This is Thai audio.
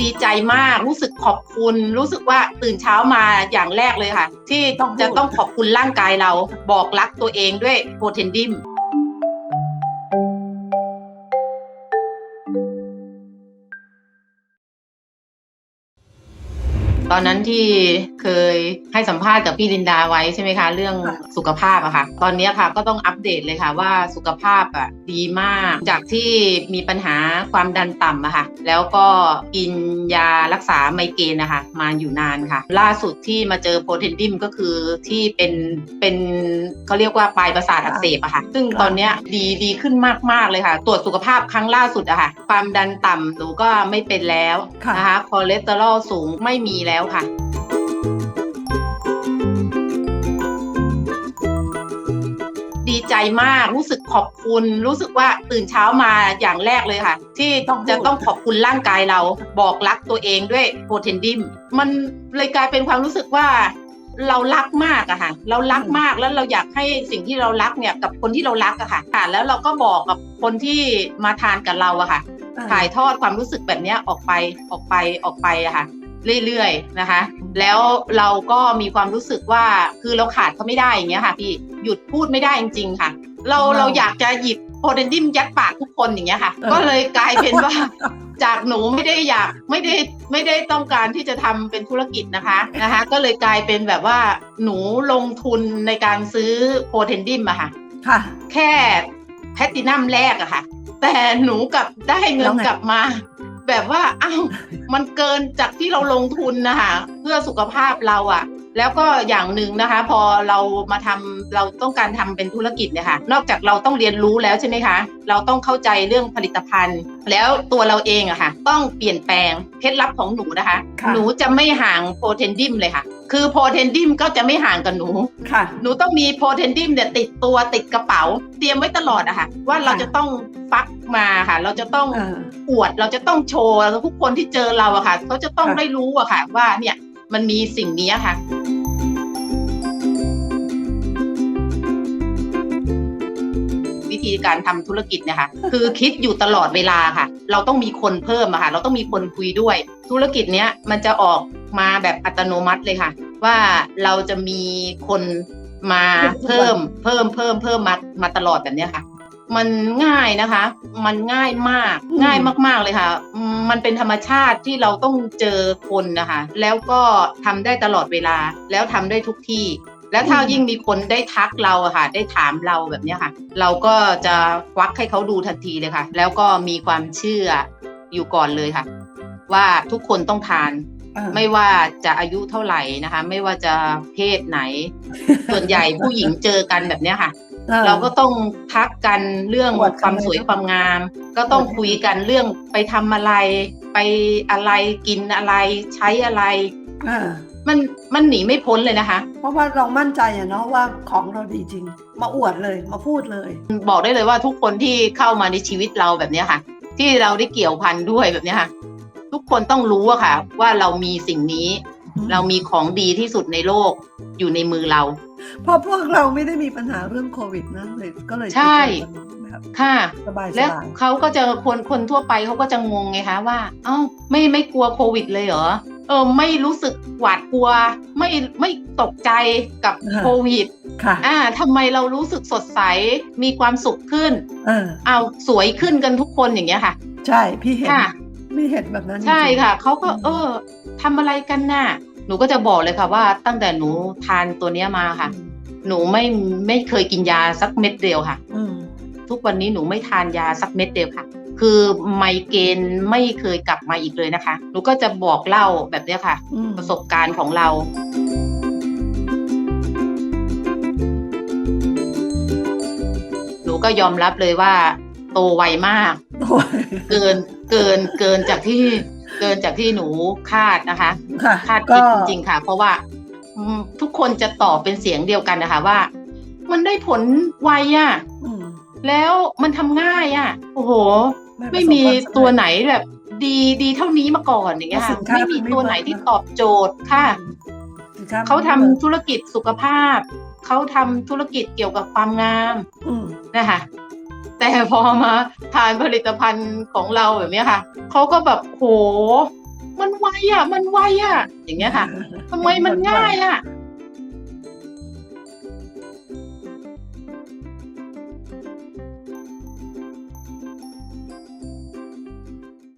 ดีใจมาก รู้สึกขอบคุณ รู้สึกว่าตื่นเช้ามาอย่างแรกเลยค่ะ ที่ต้องจะต้องขอบคุณร่างกายเราบอกรักตัวเองด้วยโพเทนดิม ตอนนั้นที่เคยให้สัมภาษณ์กับพี่ลินดาไว้ใช่ไหมคะ เรื่องสุขภาพอะค่ะ ตอนนี้ค่ะก็ต้องอัปเดตเลยค่ะว่าสุขภาพอะดีมาก จากที่มีปัญหาความดันต่ำอะค่ะ แล้วก็กินยารักษาไมเกรนนะคะมาอยู่นานค่ะ ล่าสุดที่มาเจอโปรเทนดิมก็คือที่เป็นเป็นเขาเรียกว่าปลายประสาทอักเสบอะค่ะ ซึ่งตอนนี้ดีดีขึ้นมาก ๆ เลยค่ะ ตรวจสุขภาพครั้งล่าสุดอะค่ะ ความดันต่ำหนูก็ไม่เป็นแล้วนะคะคอเลสเตอรอลสูงไม่มีแล้วค่ะ ดีใจมากรู้สึกขอบคุณ รู้สึกว่าตื่นเช้ามาอย่างแรกเลยค่ะ ที่ต้องพูดจะต้องขอบคุณร่างกายเราบอกรักตัวเองด้วยโพเทนดิมมันเลยกลายเป็นความรู้สึกว่าเรารักมากอะค่ะ เรารักมากแล้วเราอยากให้สิ่งที่เรารักเนี่ยกับคนที่เรารักอะค่ะค่ะ แล้วเราก็บอกกับคนที่มาทานกับเราอะค่ะ ถ่ายทอดความรู้สึกแบบเนี้ยออกไปออกไปออกไปอะค่ะ เรื่อยๆนะคะ แล้วเราก็มีความรู้สึกว่าคือเราขาดเขาไม่ได้อย่างเงี้ยค่ะพี่หยุดพูดไม่ได้จริง ๆ ค่ะ เราว้าวเราอยากจะหยิบโพเดนดิมยัดปากทุกคนอย่างเงี้ยค่ะเออก็เลยกลายเป็นว่าจากหนูไม่ได้อยากไม่ได้ไม่ได้ต้องการที่จะทำเป็นธุรกิจนะคะนะคะ ก็เลยกลายเป็นแบบว่าหนูลงทุนในการซื้อโพเทนดิมอะค่ะ ค่ะ แค่แพลตตินัมแรกอะค่ะ แต่หนูกลับได้เงิแล้นวไงกลับมา แบบว่าอ้าวมันเกินจากที่เราลงทุนนะคะเพื่อสุขภาพเราอะแล้วก็อย่างหนึ่งนะคะ พอเรามาทำ เราต้องการทำเป็นธุรกิจเนี่ยค่ะนอกจากเราต้องเรียนรู้แล้วใช่ไหมคะ เราต้องเข้าใจเรื่องผลิตภัณฑ์ แล้วตัวเราเองอะค่ะ ต้องเปลี่ยนแปลงเคล็ดลับของหนูนะคะค่ะหนูจะไม่ห่างโพเทนดิมเลยค่ะ คือโพเทนดิมก็จะไม่ห่างกับหนูค่ะ หนูต้องมีโพเทนดิมเนี่ยติดตัวติดกระเป๋า เตรียมไว้ตลอดอะค่ะ ว่าเราจะต้องฟักมาค่ะ เราจะต้องเอออวดเราจะต้องโชว์แล้วทุกคนที่เจอเราอะค่ะเขาจะต้องค่ะได้รู้อะค่ะ ว่าเนี่ยมันมีสิ่งนี้ค่ะ ธีการทำธุรกิจเนี่ยค่ะคือคิดอยู่ตลอดเวลาค่ะ เราต้องมีคนเพิ่มอะค่ะเราต้องมีคนคุยด้วย ธุรกิจเนี้ยมันจะออกมาแบบอัตโนมัติเลยค่ะ ว่าเราจะมีคนมาเพิ่มเพิ่มเพิ่มเพิ่มมามาตลอดแบบเนี้ยค่ะ มันง่ายนะคะ มันง่ายมากอืมง่ายมากๆเลยค่ะอืมมันเป็นธรรมชาติที่เราต้องเจอคนนะคะ แล้วก็ทำได้ตลอดเวลาแล้วทำได้ทุกที่ แล้วถ้ายิ่งมีคนได้ทักเราอะค่ะ ได้ถามเราแบบเนี้ยค่ะ เราก็จะควักให้เขาดูทันทีเลยค่ะ แล้วก็มีความเชื่ออยู่ก่อนเลยค่ะ ว่าทุกคนต้องทานเออไม่ว่าจะอายุเท่าไหร่นะคะ ไม่ว่าจะเพศไหน ส่วนใหญ่ผู้หญิงเจอกันแบบเนี้ยค่ะออเราก็ต้องทักกันเรื่องอวดความกันเลยสวยความงาม ก็ต้องคุยกันเรื่องไปทำอะไร ไปอะไรกินอะไรใช้อะไรเออมันมันหนีไม่พ้นเลยนะคะ เพราะว่าเรามั่นใจอะเนาะว่าของเราดีจริง มาอวดเลยมาพูดเลย บอกได้เลยว่าทุกคนที่เข้ามาในชีวิตเราแบบเนี้ยค่ะ ที่เราได้เกี่ยวพันด้วยแบบเนี้ยค่ะ ทุกคนต้องรู้อะค่ะ ว่าเรามีสิ่งนี้อืมเรามีของดีที่สุดในโลกอยู่ในมือเราเพราะพวกเราไม่ได้มีปัญหาเรื่องโควิดนะเลยก็เลยใช่เจอกันแบบค่ะสบายสและบายเขาก็จะคนคนทั่วไปเขาก็จะงงไงคะว่า เอ้าไม่ไม่กลัวโควิดเลยเหรอ เออไม่รู้สึกหวาดกลัว ไม่ไม่ตกใจกับโควิดค่ะอ่าทำไมเรารู้สึกสดใสมีความสุขขึ้นเออเอาสวยขึ้นกันทุกคนอย่างเงี้ยค่ะ ใช่พี่เห็นค่ะไม่เห็นแบบนั้น ใช่จริงๆค่ะเขาก็เออทำอะไรกันน่ะ หนูก็จะบอกเลยค่ะว่าตั้งแต่หนูทานตัวเนี้ยมาค่ะ หนูไม่ไม่เคยกินยาสักเม็ดเดียวค่ะอืมทุกวันนี้หนูไม่ทานยาสักเม็ดเดียวค่ะ คือไมเกรนไม่เคยกลับมาอีกเลยนะคะหนูก็จะบอกเล่าแบบเนี้ยค่ะอืมประสบการณ์ของเราหนูก็ยอมรับเลยว่า โตไวมากโอ้ยเกินเกินเกินจากที่เกินจากที่หนูคาดนะคะค่ะคาดคิดจริงๆค่ะ เพราะว่าอืมทุกคนจะตอบเป็นเสียงเดียวกันนะคะว่า มันได้ผลไวอะ่ะอืมแล้วมันทำง่ายอะ่ะ โอ้โหประสบ ไม่มีควาสำเร็จตัวไหนแบบ ดีดีเท่านี้มาก่อนอย่างเงี้ยสิค่ะนค้าไม่มีมันไม่ตัวไหนเวิร์กที่ตอบโจทย์ค่ะสินค้าเขาทำมันธุรกิจสุขภาพ เขาทำธุรกิจเกี่ยวกับความงามอืมนะคะแต่พอมาทานผลิตภัณฑ์ของเราแบบเนี้ยค่ะเขาก็แบบโหอะ มันไวอะ อย่างเงี้ยค่ะทำไมมันง่ายอะ